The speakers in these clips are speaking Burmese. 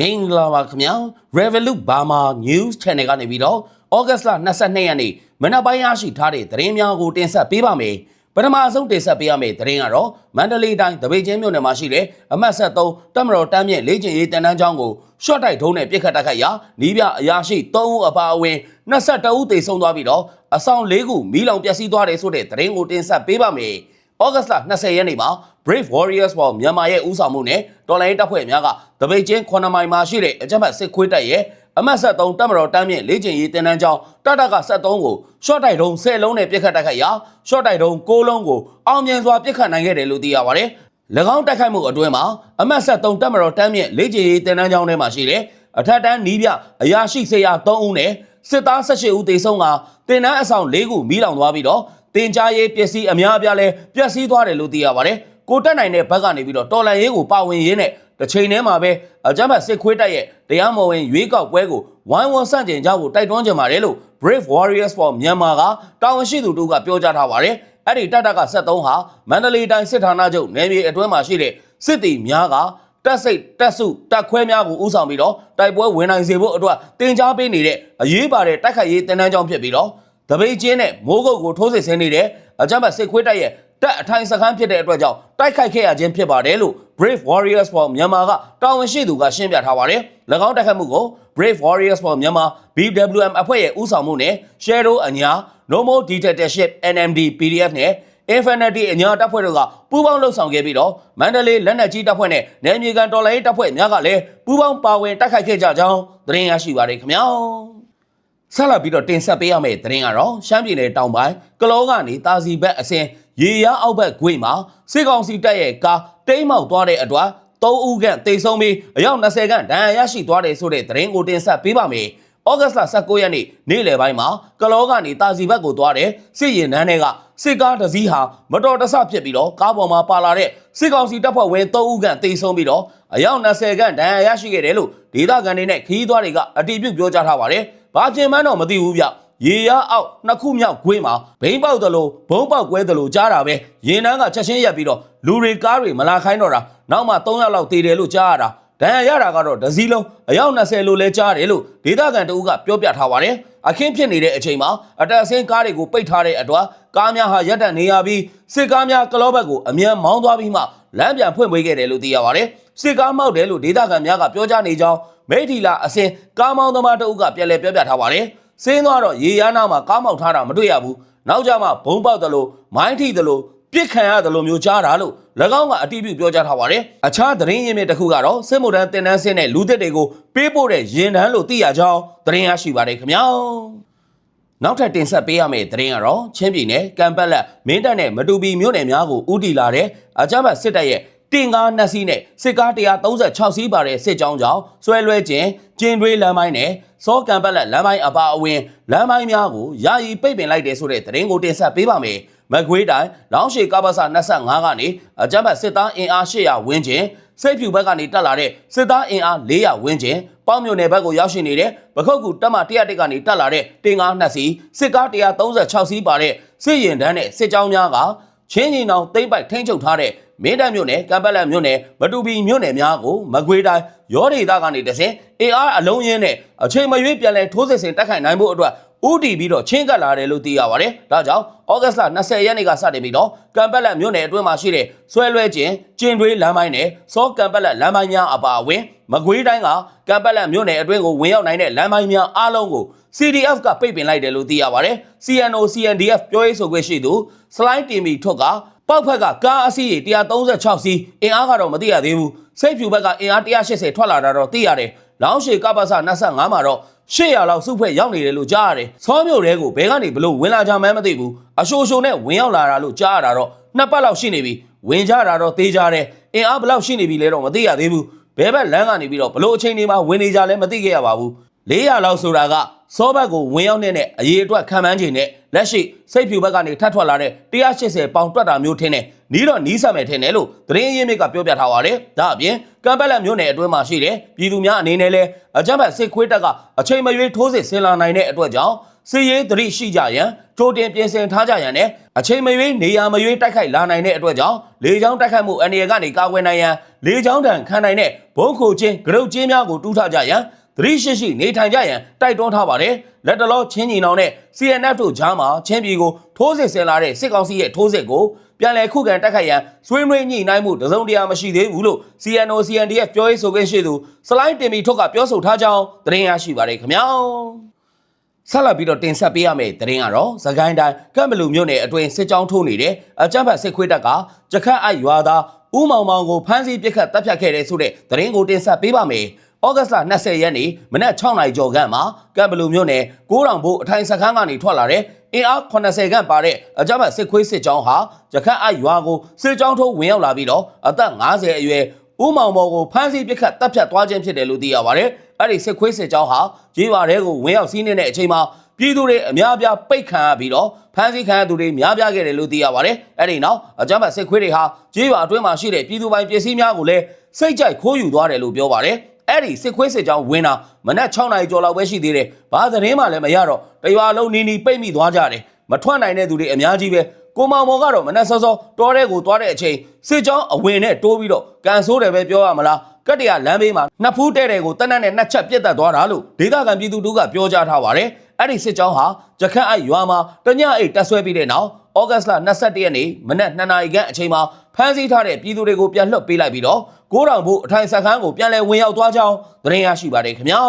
မင်္ဂလာပါခင်ဗျာ Revolut Burma News Channel ကနေပြီးတော့ဩဂတ်စ်လ22ရက်နေ့မနက်ပိုင်းရရှိထားတဲ့သတင်းများကိုတင်ဆက်ပေးပါမယ်ပထမဆုံးတင်ဆက်ပေးရမယ့်သတင်းကတော့မန္တလေးတိုင်းတပိတ်ချင်းမြို့နယ်မှာရှိတဲ့အမတ်ဆက်3တပ်မတော်တမ်းမြင့်လေးကျင်ရေးတန်တန်းချောင်းကိုရှော့တိုက်ထုံးနဲ့ပြစ်ခတ်တိုက်ခိုက်ရာနီးပြအရာရှိ3ဦးအပါအဝင်22ဦးသေဆုံးသွားပြီးတော့အဆောင်၄ခုမီးလောင်ပျက်စီးသွားတယ်ဆိုတဲ့သတင်းကိုတင်ဆက်ပေးပါမယ် ဩဂတ်စ်လ20ရက်နေ့မှာ Brave Warriors for မြန်မာရဲ့ဦးဆောင်မှုနဲ့တော်လိုင်းတပ်ဖွဲ့များကတပိတ်ချင်း9မိုင်မှာရှိတဲ့အကြမ်းဖက်စစ်ခွေးတပ်ရဲ့အမတ်ဆက်3တပ်မတော်တမ်းမြင့်လေ့ကျင့်ရေးတင်နန်းကျောင်းတတက73ကိုရှော့တိုက်တုံး10လုံးနဲ့ပြစ်ခတ်တိုက်ခိုက်ရာရှော့တိုက်တုံး6လုံးကိုအောင်မြင်စွာပြစ်ခတ်နိုင်ခဲ့တယ်လို့သိရပါတယ်။၎င်းတိုက်ခိုက်မှုအတွင်းမှာအမတ်ဆက်3တပ်မတော်တမ်းမြင့်လေ့ကျင့်ရေးတင်နန်းကျောင်းထဲမှာရှိတဲ့အထက်တန်းနီးပြအရာရှိစေရ3ဦးနဲ့စစ်သား18ဦးသေဆုံးကတင်နန်းအဆောင်၄ခုမီးလောင်သွားပြီးတော့ တင်ကြားရေးပစ္စည်းအများအပြားလဲပျက်စီးသွားတယ်လို့သိရပါတယ်။ကိုတက်နိုင်တဲ့ဘက်ကနေပြီးတော့တော်လန်ရေးကိုပါဝင်ရင်းနဲ့တစ်ချိန်တည်းမှာပဲအကြမ်းဖက်စစ်ခွေးတပ်ရဲ့တရားမဝင်ရွေးကောက်ပွဲကိုဝိုင်းဝန်းဆန့်ကျင်ကြဖို့တိုက်တွန်းကြပါတယ်လို့ Brave Warriors for Myanmar ကတာဝန်ရှိသူတို့ကပြောကြားထားပါတယ်။အဲ့ဒီတပ်တပ်က73ဟာမန္တလေးတိုင်းစစ်ဌာနချုပ်နယ်မြေအတွင်းမှာရှိတဲ့စစ်တီများကတက်စိတ်တက်စုတက်ခွဲများကိုဥဆောင်ပြီးတော့တိုက်ပွဲဝင်နိုင်စေဖို့အတွက်တင် जा ပေးနေတဲ့အရေးပါတဲ့တိုက်ခိုက်ရေးတင်နန်းကြောင်းဖြစ်ပြီးတော့ တပိတ်ချင်းနဲ့မိုးကုတ်ကိုထိုးစစ်ဆင်နေတဲ့အကြမ်းဖက်စစ်ခွေးတပ်ရဲ့တက်အထိုင်စခန်းဖြစ်တဲ့အတွက်ကြောင့်တိုက်ခိုက်ခဲ့ရခြင်းဖြစ်ပါတယ်လို့ Brave Warriors for Myanmar ကတာဝန်ရှိသူကရှင်းပြထားပါတယ်။၎င်းတိုက်ခိုက်မှုကို Brave Warriors for Myanmar BWM အဖွဲ့ရဲ့ဦးဆောင်မှုနဲ့ Shadow အညာ Normal Dictatorship NMD PDF နဲ့ Infinity အညာတပ်ဖွဲ့တို့ကပူးပေါင်းလှုပ်ဆောင်ခဲ့ပြီးတော့မန္တလေးလက်နက်ကြီးတပ်ဖွဲ့နဲ့နယ်မြေကန်တော်လိုင်းတပ်ဖွဲ့များကလည်းပူးပေါင်းပါဝင်တိုက်ခိုက်ခဲ့ကြကြောင်းသတင်းရရှိပါတယ်ခင်ဗျာ။ ဆက်လက်ပြီးတော့တင်ဆက်ပေးရမယ့်သတင်းကတော့ရှမ်းပြည်နယ်တောင်ပိုင်းကလောကနေတာစီဘက်အစင်ရေရအောက်ဘက်ဂွေမှာစစ်ကောင်စီတပ်ရဲ့ကားတိမ်းမောက်သွားတဲ့အတွက်၃ဦးခန့်တိတ်ဆုံးပြီးအယောက်20ခန့်ဒဏ်ရာရရှိသွားတယ်ဆိုတဲ့သတင်းကိုတင်ဆက်ပေးပါမယ်။ဩဂတ်စ်လ19ရက်နေ့နေ့လယ်ပိုင်းမှာကလောကနေတာစီဘက်ကိုသွားတဲ့စစ်ရင်နှန်းတွေကစစ်ကားတစ်စီးဟာမတော်တဆဖြစ်ပြီးတော့ကားပေါ်မှာပါလာတဲ့စစ်ကောင်စီတပ်ဖွဲ့ဝင်3ဦးခန့်တိတ်ဆုံးပြီးတော့အယောက်20ခန့်ဒဏ်ရာရရှိခဲ့တယ်လို့ဒေသခံတွေနဲ့ခရီးသွားတွေကအတည်ပြုပြောကြားထားပါတယ်။ ဘာကျင်မှန်းတော့မသိဘူးဗျ။ရေရအောက်နှစ်ခုမြောက်ခွေးမှာဘိန်းပေါက်တယ်လို့ဘုံပေါက်ကွဲတယ်လို့ကြားတာပဲရင်နှန်းကချက်ချင်းရက်ပြီးတော့လူတွေကားတွေမလာခိုင်းတော့တာနောက်မှ3ယောက်လောက်တေတယ်လို့ကြားရတာဒဏ်ရာရတာကတော့ဒစည်းလုံးအယောက်20လို့လဲကြားတယ်လို့ဒေသခံတအုပ်ကပြောပြထားပါတယ်အခင်းဖြစ်နေတဲ့အချိန်မှာအတက်အဆင်းကားတွေကိုပိတ်ထားတဲ့အတွက်ကားများဟာရပ်တန့်နေရပြီးစစ်ကားများကလောဘက်ကိုအမြန်မောင်းသွားပြီးမှလမ်းပြန်ဖွင့်ပေးခဲ့တယ်လို့သိရပါတယ်စစ်ကားမောက်တယ်လို့ဒေသခံများကပြောကြားနေကြောင်း မိထီလာအစင်ကားမောင်းသမားတအုပ်ကပြန်လည်ပြောပြထားပါတယ်စင်းသွားတော့ရေရနာမှာကားမောက်ထားတာမတွေ့ရဘူးနောက်ကြမှာဘုံပေါက်တယ်လို့မိုင်းထိတယ်လို့ပြစ်ခံရတယ်လို့မျိုးကြားတာလို့၎င်းကအတိပြုပြောကြားထားပါတယ်။အခြားသတင်းရင်းမြစ်တစ်ခုကတော့စစ်မှုထမ်းတင်တန်းဆင်းတဲ့လူသစ်တွေကိုပေးပို့တဲ့ရင်တန်းလို့သိရကြောင်းသတင်းရရှိပါတယ်ခင်ဗျာ။နောက်ထပ်တင်ဆက်ပေးရမယ့်သတင်းကတော့ချင်းပြည်နယ်ကံပက်လက်မင်းတပ်နဲ့မတူပီမြို့နယ်များကိုဥတီလာတဲ့အကြမ်းဖက်စစ်တပ်ရဲ့ တင်ကားနှစ်စီးနဲ့စစ်ကား136စီးပါတဲ့စစ်ကြောင်းကြောင့်ဆွဲလွဲခြင်းကျင်းတွေးလမ်းပိုင်းနဲ့စောကံပက်လက်လမ်းပိုင်းအပါအဝင်လမ်းပိုင်းများကိုယာယီပိတ်ပင်လိုက်တယ်ဆိုတဲ့သတင်းကိုတင်ဆက်ပေးပါမယ်။မကွေးတိုင်းလောင်းရှေကပ္ပစ25ကနေအကြမ်းဖက်စစ်သားအင်အား800ဝန်းကျင်စိတ်ဖြူဘက်ကနေတက်လာတဲ့စစ်သားအင်အား400ဝန်းကျင်ပေါင်းမြို့နယ်ဘက်ကိုရောက်ရှိနေတဲ့ပခုတ်ကူတက်မ101ကနေတက်လာတဲ့တင်ကား2စီးစစ်ကား136စီးပါတဲ့စစ်ရင်တန်းနဲ့စစ်ကြောင်းများကချင်းကြီးနောင်တိမ့်ပိုက်ထိန်းချုပ်ထားတဲ့ မင်းတပ်မြို့နယ်ကံပက်လက်မြို့နယ်မတူပီမြို့နယ်များကိုမကွေးတိုင်းရောဒေသကနေတဆင် AR အလုံးရင်းနဲ့အချိန်မရွေးပြန်လဲထိုးစစ်ဆင်တက်ခိုင်နိုင်ဖို့အတွက်ဥတီပြီးတော့ချင်းကပ်လာတယ်လို့သိရပါတယ်။ဒါကြောင့်ဩဂတ်စ်လ20ရက်နေ့ကစတင်ပြီးတော့ကံပက်လက်မြို့နယ်အတွင်းမှာရှိတဲ့ဆွဲလွဲခြင်းကျင်တွေးလမ်းပိုင်းနဲ့စောကံပက်လက်လမ်းပိုင်းများအပါအဝင်မကွေးတိုင်းကကံပက်လက်မြို့နယ်အတွင်းကိုဝင်ရောက်နိုင်တဲ့လမ်းပိုင်းများအားလုံးကို CDF ကပိတ်ပင်လိုက်တယ်လို့သိရပါတယ်။ CNO CNDF ပြောရေးဆိုခွင့်ရှိသူစလိုင်းတီမီထွတ်က ပောက်ဖက်ကကားအစီးရေ136စီးအင်အားကတော့မသိရသေးဘူးစိတ်ဖြူဘက်ကအင်အား180ထွက်လာတာတော့သိရတယ်လောင်းရှေကပ္ပစ25မှာတော့800လောက်စုဖွဲ့ရောက်နေတယ်လို့ကြားရတယ်ဆောမြို့တဲကိုဘဲကနေဘလို့ဝင်လာကြမှန်းမသိဘူးအရှိုးရှိုးနဲ့ဝင်ရောက်လာတာလို့ကြားရတာတော့နှစ်ပတ်လောက်ရှိနေပြီဝင်ကြတာတော့သေးကြတယ်အင်အားဘယ်လောက်ရှိနေပြီလဲတော့မသိရသေးဘူးဘဲဘက်လမ်းကနေပြီးတော့ဘလို့အချိန်တွေမှာဝင်နေကြလဲမသိခဲ့ရပါဘူး400လောက်ဆိုတာက စောဘက်ကိုဝင်ရောက်နေတဲ့အရေးအတွက်ခံမှန်းချိန်နဲ့လက်ရှိစိတ်ဖြူဘက်ကနေထပ်ထွက်လာတဲ့180ပေါင်တွက်တာမျိုးထင်းတယ်နီးတော့နီးဆက်မယ်ထင်တယ်လို့သတင်းရင်းမြစ်ကပြောပြထားပါတယ်ဒါအပြင်ကံပက်လက်မျိုးနယ်အတွင်းမှာရှိတဲ့ပြည်သူများအနေနဲ့လည်းအကြမ်းဖက်စစ်ခွေးတပ်ကအချိန်မရွေးထိုးစစ်ဆင်လာနိုင်တဲ့အတွက်ကြောင့်စီရေးသတိရှိကြရန်ထိုတင်ပြင်ဆင်ထားကြရန်နဲ့အချိန်မရွေးနေရာမရွေးတိုက်ခိုက်လာနိုင်တဲ့အတွက်ကြောင့်လေကြောင်းတိုက်ခိုက်မှုအနေရကနေကာကွယ်နိုင်ရန်လေကြောင်းတံခံနိုင်တဲ့ဘုံခိုချင်းဂရုတ်ချင်းများကိုတူးထားကြရန် သတိရှိရှိနေထိုင်ကြရန်တိုက်တွန်းထားပါတယ်လက်တလောချင်းညီနောင်နဲ့ CNF တို့ကြားမှာချင်းပြည်ကိုထိုးစစ်ဆင်လာတဲ့စစ်ကောင်စီရဲ့ထိုးစစ်ကိုပြန်လည်ခုခံတိုက်ခိုက်ရန်ဆွေးနွေးညှိနှိုင်းမှုတစုံတရာမရှိသေးဘူးလို့ CNO CNDF ပြောရေးဆိုခွင့်ရှိသူစလိုင်းတင်မီထုတ်ကပြောဆိုထားကြောင်းသတင်းရရှိပါတယ်ခင်ဗျာဆက်လက်ပြီးတော့တင်ဆက်ပေးရမယ့်သတင်းကတော့သခိုင်းတိုင်းကမ်ဘလူမြို့နယ်အတွင်းစစ်ကြောင်းထိုးနေတဲ့အကြမ်းဖက်စစ်ခွေးတပ်ကကြခတ်အိုက်ရွာသားဦးမောင်မောင်ကိုဖမ်းဆီးပစ်ခတ်တပ်ဖြတ်ခဲ့တဲ့ဆိုတဲ့သတင်းကိုတင်ဆက်ပေးပါမယ်။ ဩဂတ်စ်လ20ရက်နေ့မနက်6နာရီကျော်ခန့်မှာကမ်ဘလူမြို့နယ်ကိုးတောင်ဘို့အထိုင်စခန်းကနေထွက်လာတဲ့အင်အား80ခန့်ပါတဲ့အကြမ်းဖက်စစ်ခွေးစစ်ကြောင်းဟာကြခတ်အိုက်ရွာကိုစစ်ကြောင်းထိုးဝင်ရောက်လာပြီးတော့အသက်50အရွယ်ဦးမောင်မောင်ကိုဖမ်းဆီးပစ်ခတ်တပ်ဖြတ်သွားခြင်းဖြစ်တယ်လို့သိရပါတယ်။အဲ့ဒီစစ်ခွေးစစ်ကြောင်းဟာရေးပါတဲ့ကိုဝင်ရောက်စီးနှင်းတဲ့အချိန်မှာပြည်သူတွေအများအပြားပိတ်ခံရပြီးတော့ဖမ်းဆီးခံရသူတွေများပြားခဲ့တယ်လို့သိရပါတယ်။အဲ့ဒီနောက်အကြမ်းဖက်စစ်ခွေးတွေဟာရေးပါအတွင်းမှာရှိတဲ့ပြည်သူပိုင်ပစ္စည်းများကိုလည်းစိတ်ကြိုက်ခိုးယူသွားတယ်လို့ပြောပါတယ်။ အဲ့ဒီစစ်ခွေးစစ်ကြောင်းဝင်တာမနက်6နာရီကျော်လောက်ပဲရှိသေးတယ်။ဘာသတင်းမှလည်းမရတော့တရွာလုံးနီးနီးပိတ်မိသွားကြတယ်။မထွက်နိုင်တဲ့သူတွေအများကြီးပဲ။ကိုမောင်မော်ကတော့မနက်စောစောတောထဲကိုသွားတဲ့အချိန်စစ်ကြောင်းအဝင်နဲ့တိုးပြီးတော့ကန်ဆိုးတယ်ပဲပြောရမလားကတ်တရလမ်းဘေးမှာနှစ်ဖူးတဲ့တဲ့ကိုတနက်နဲ့နှစ်ချက်ပြစ်တက်သွားတာလို့ဒေသခံပြည်သူတို့ကပြောကြားထားပါတယ်အဲ့ဒီစစ်ကြောင်းဟာကြခန့်အိုက်ရွာမှာတညအိတ်တက်ဆွဲပြီးတဲ့နောက် ဩဂတ်စ်လ21ရက်နေ့မနက်2နာရီခန့်အချိန်မှာဖမ်းဆီးထားတဲ့ပြည်သူတွေကိုပြန်လွှတ်ပေးလိုက်ပြီးတော့ကိုးတောင်ဘို့အထိုင်စခန်းကိုပြန်လည်ဝင်ရောက်သွားကြောင်းသတင်းရရှိပါတယ်ခင်ဗျာ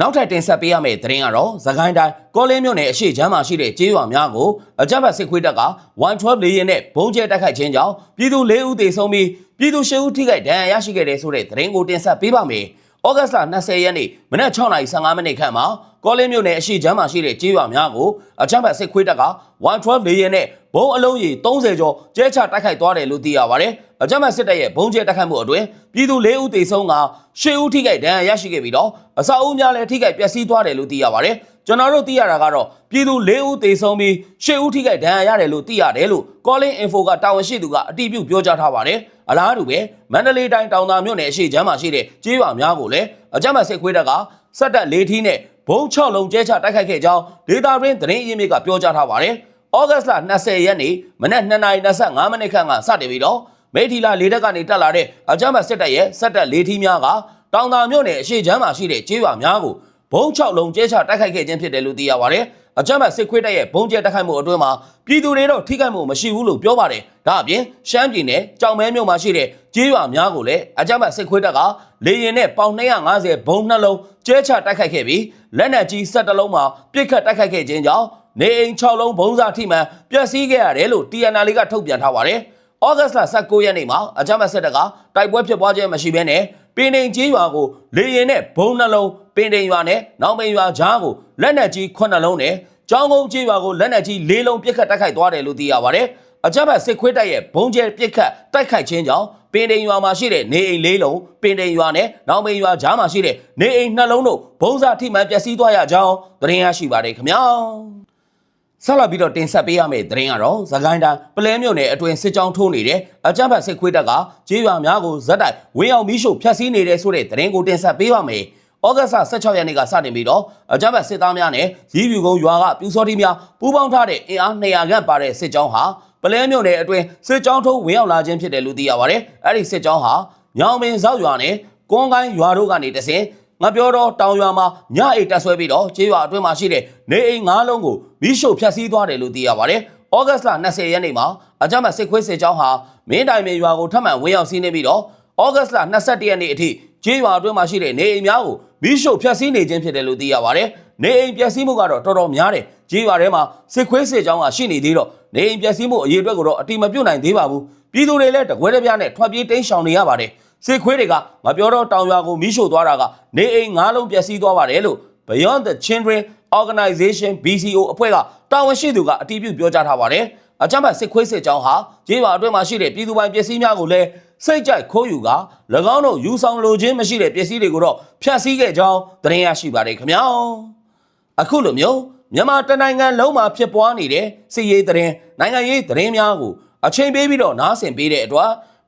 နောက်ထပ်တင်ဆက်ပေးရမယ့်သတင်းကတော့သခိုင်းတိုင်းကောလင်းမြို့နယ်အရှိချမ်းမှာရှိတဲ့ကျေးရွာများကိုအကြမ်းဖက်စစ်ခွေးတပ်က112လေယာဉ်နဲ့ဘုံကျဲတိုက်ခိုက်ခြင်းကြောင့်ပြည်သူ၄ဦးသေဆုံးပြီးပြည်သူ၈ဦးထိခိုက်ဒဏ်ရာရရှိခဲ့တဲ့ဆိုတဲ့သတင်းကိုတင်ဆက်ပေးပါမယ်။ ဩဂတ်စ်လ20ရက်နေ့မနက်6:15မိနစ်ခန့်မှာကောလင်းမြို့နယ်အရှိချမ်းမှာရှိတဲ့ကျေးရွာများကိုအကြမ်းဖက်စစ်ခွေးတပ်က112 လေယာဉ်နဲ့ ဘုံအလုံးကြီး30ကျော်ကျဲချတိုက်ခိုက်သွားတယ်လို့သိရပါတယ်။အကြမ်းဖက်စစ်တပ်ရဲ့ဘုံကျဲတိုက်ခိုက်မှုအတွင်းပြည်သူ၄ဦးသေဆုံးက၈ဦးထိခိုက်ဒဏ်ရာရရှိခဲ့ပြီးတော့အဆောက်အဦများလည်းထိခိုက်ပျက်စီးသွားတယ်လို့သိရပါတယ်။ကျွန်တော်တို့သိရတာကတော့ပြည်သူ၄ဦးသေဆုံးပြီး၈ဦးထိခိုက်ဒဏ်ရာရတယ်လို့သိရတယ်လို့ Calling Info ကတာဝန်ရှိသူကအတည်ပြုပြောကြားထားပါတယ်။အလားတူပဲမန္တလေးတိုင်းတောင်သာမြို့နယ်အရှိချမ်းမှာရှိတဲ့ကျေးရွာများကိုလည်းအကြမ်းဖက်စစ်ခွေးတပ်ကစက်တပ်၄ထီးနဲ့ဘုံ6လုံးကျဲချတိုက်ခိုက်ခဲ့ကြောင်းဒေတာရင်းသတင်းအရင်းမြစ်ကပြောကြားထားပါတယ်။ ဩဂတ်စ်လ20ရက်နေ့မနက်2:25မိနစ်ခန့်ကစတင်ပြီးတော့မိထီလာလေတပ်ကနေတက်လာတဲ့အကြမ်းဖက်စစ်တပ်ရဲ့စက်တပ်၄ထီးများကတောင်သာမြို့နယ်အရှိချမ်းမှာရှိတဲ့ကျေးရွာများကိုဘုံ6လုံးကျဲချတိုက်ခိုက်ခဲ့ခြင်းဖြစ်တယ်လို့သိရပါတယ်။အကြမ်းဖက်စစ်ခွေးတပ်ရဲ့ဘုံကျဲတိုက်ခိုက်မှုအတွင်းမှာပြည်သူတွေတော့ထိခိုက်မှုမရှိဘူးလို့ပြောပါတယ်။ဒါအပြင်ရှမ်းပြည်နယ်ကြောင်မဲမြို့မှာရှိတဲ့ကျေးရွာများကိုလည်းအကြမ်းဖက်စစ်ခွေးတပ်ကလေရင်နဲ့ပေါင်250ဘုံနှလုံးကျဲချတိုက်ခိုက်ခဲ့ပြီးလက်နက်ကြီး17လုံးမှာပစ်ခတ်တိုက်ခိုက်ခဲ့ခြင်းကြောင့် နေအိမ်6လုံးဘုံစားထိမှန်ပျက်စီးခဲ့ရတယ်လို့ TNL ကထုတ်ပြန်ထားပါတယ်။ဩဂတ်စ်လ19ရက်နေ့မှာအကြမ်းဖက်စစ်တပ်ကတိုက်ပွဲဖြစ်ပွားခြင်းမရှိဘဲနဲ့ပင်တိန်ကြီးရွာကိုလေရင်နဲ့ဘုံနှလုံးပင်တိန်ရွာနဲ့နောင်ပိန်ရွာကြားကိုလက်နက်ကြီး9လုံးနဲ့ကျောင်းကုန်းကြီးရွာကိုလက်နက်ကြီး၄လုံးပစ်ခတ်တိုက်ခိုက်သွားတယ်လို့သိရပါတယ်။အကြမ်းဖက်စစ်ခွေးတပ်ရဲ့ဘုံကျဲပစ်ခတ်တိုက်ခိုက်ခြင်းကြောင့်ပင်တိန်ရွာမှာရှိတဲ့နေအိမ်၄လုံးပင်တိန်ရွာနဲ့နောင်ပိန်ရွာကြားမှာရှိတဲ့နေအိမ်နှလုံးတို့ဘုံစားထိမှန်ပျက်စီးသွားရကြောင်းသတင်းရရှိပါတယ်ခင်ဗျာ။ ဆက်လက်ပြီးတော့တင်ဆက်ပေးရမယ့်သတင်းကတော့သခိုင်းတိုင်းပလဲမြို့နယ်အတွင်းစစ်ကြောင်းထိုးနေတဲ့အကြမ်းဖက်စစ်ခွေးတပ်ကကြေးရွာများကိုဇက်တိုက်ဝင်းအောင်မီးရှို့ဖျက်ဆီးနေတဲ့ဆိုတဲ့သတင်းကိုတင်ဆက်ပေးပါမယ်။ဩဂတ်စ်16ရက်နေ့ကစတင်ပြီးတော့အကြမ်းဖက်စစ်သားများနဲ့ရီးပြူကုန်းရွာကပြူစောတိများပူးပေါင်းထားတဲ့အင်အား200ခန့်ပါတဲ့စစ်ကြောင်းဟာပလဲမြို့နယ်အတွင်းစစ်ကြောင်းထိုးဝင်ရောက်လာခြင်းဖြစ်တယ်လို့သိရပါတယ်။အဲ့ဒီစစ်ကြောင်းဟာညောင်ပင်ဇောက်ရွာနဲ့ကွန်ကိုင်းရွာတို့ကနေတဆင် ငါပြောတော့တောင်ရွာမှာညအိတ်တက်ဆွဲပြီးတော့ကျေးရွာအတွင်းမှာရှိတဲ့နေအိမ်၅လုံးကိုမီးရှို့ဖျက်ဆီးသွားတယ်လို့သိရပါတယ်။ဩဂတ်စ်လ20ရက်နေ့မှာအကြမ်းဖက်စစ်ခွေးစစ်ကြောင်းဟာမင်းတိုင်မြေရွာကိုထပ်မံဝင်ရောက်စီးနှင်းပြီးတော့ဩဂတ်စ်လ21ရက်နေ့အထိကျေးရွာအတွင်းမှာရှိတဲ့နေအိမ်များကိုမီးရှို့ဖျက်ဆီးနေခြင်းဖြစ်တယ်လို့သိရပါတယ်။နေအိမ်ပျက်စီးမှုကတော့တော်တော်များတယ်။ကျေးရွာထဲမှာစစ်ခွေးစစ်ကြောင်းကရှိနေသေးတော့နေအိမ်ပျက်စီးမှုအရေးအတွက်ကိုတော့အတိမပြုတ်နိုင်သေးပါဘူး။ပြည်သူတွေလည်းတကွဲတပြားနဲ့ထွက်ပြေးတိမ်းရှောင်နေရပါတယ်။ စစ်ခွေးတွေကငါပြောတော့တောင်ရွာကိုမီးရှို့သွားတာကနေအိမ်၅လုံးပျက်စီးသွားပါတယ်လို့ Beyond the Children Organization BCO အဖွဲ့ကတာဝန်ရှိသူကအတည်ပြုပြောကြားထားပါတယ်။အကြမ်းဖက်စစ်ခွေးစစ်ကြောင်းဟာဂျေးရွာအတွင်းမှာရှိတဲ့ပြည်သူပိုင်ပစ္စည်းများကိုလည်းစိတ်ကြိုက်ခိုးယူက၎င်းတို့ယူဆောင်လိုခြင်းမရှိတဲ့ပစ္စည်းတွေကိုတော့ဖျက်ဆီးခဲ့ကြောင်းသတင်းရရှိပါတယ်ခင်ဗျာ။အခုလိုမျိုးမြန်မာတနိုင်ငံလုံးမှာဖြစ်ပွားနေတဲ့စစ်ရေးသတင်းနိုင်ငံရေးသတင်းများကိုအချိန်ပေးပြီးတော့နားဆင်ပေးတဲ့အတွက်